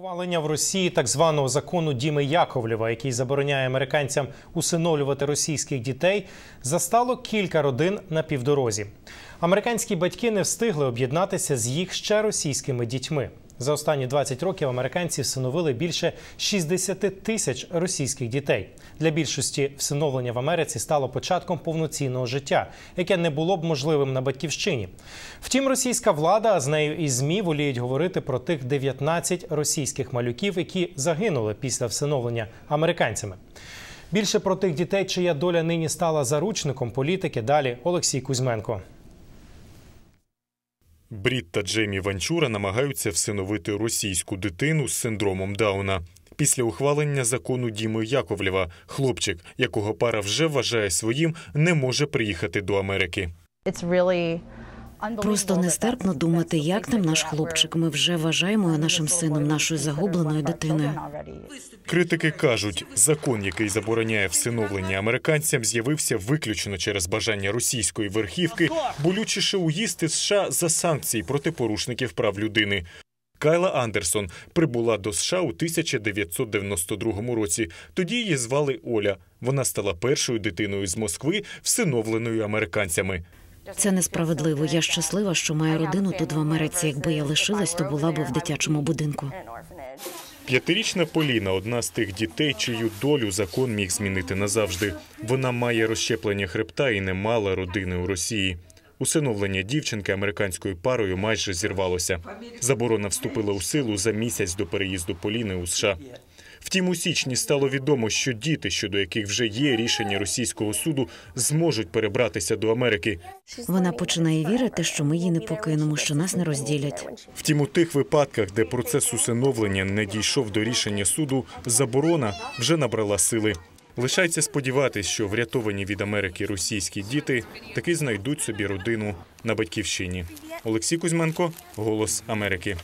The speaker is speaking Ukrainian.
Ухвалення в Росії так званого закону Діми Яковлєва, який забороняє американцям усиновлювати російських дітей, застало кілька родин на півдорозі. Американські батьки не встигли об'єднатися з їх ще російськими дітьми. За останні 20 років американці всиновили більше 60 тисяч російських дітей. Для більшості всиновлення в Америці стало початком повноцінного життя, яке не було б можливим на батьківщині. Втім, російська влада, а з нею і змі воліють говорити про тих 19 російських малюків, які загинули після всиновлення американцями. Більше про тих дітей, чия доля нині стала заручником політики. Далі Олексій Кузьменко. Брід та Джеймі Ванчура намагаються всиновити російську дитину з синдромом Дауна. Після ухвалення закону Діми Яковлєва хлопчик, якого пара вже вважає своїм, не може приїхати до Америки. Просто нестерпно думати, як там наш хлопчик. Ми вже вважаємо його нашим сином, нашою загубленою дитиною. Критики кажуть, закон, який забороняє всиновлення американцям, з'явився виключно через бажання російської верхівки болючіше уїсти США за санкції проти порушників прав людини. Кайла Андерсон прибула до США у 1992 році. Тоді її звали Оля. Вона стала першою дитиною з Москви, всиновленою американцями. Це несправедливо. Я щаслива, що маю родину тут в Америці. Якби я лишилась, то була б в дитячому будинку. П'ятирічна Поліна одна з тих дітей, чию долю закон міг змінити назавжди. Вона має розщеплення хребта і не мала родини у Росії. Усиновлення дівчинки американською парою майже зірвалося. Заборона вступила у силу за місяць до переїзду Поліни у США. Втім, у січні стало відомо, що діти, щодо яких вже є рішення російського суду, зможуть перебратися до Америки. Вона починає вірити, що ми її не покинемо, що нас не розділять. Втім, у тих випадках, де процес усиновлення не дійшов до рішення суду, заборона вже набрала сили. Лишається сподіватись, що врятовані від Америки російські діти таки знайдуть собі родину на батьківщині. Олексій Кузьменко, Голос Америки.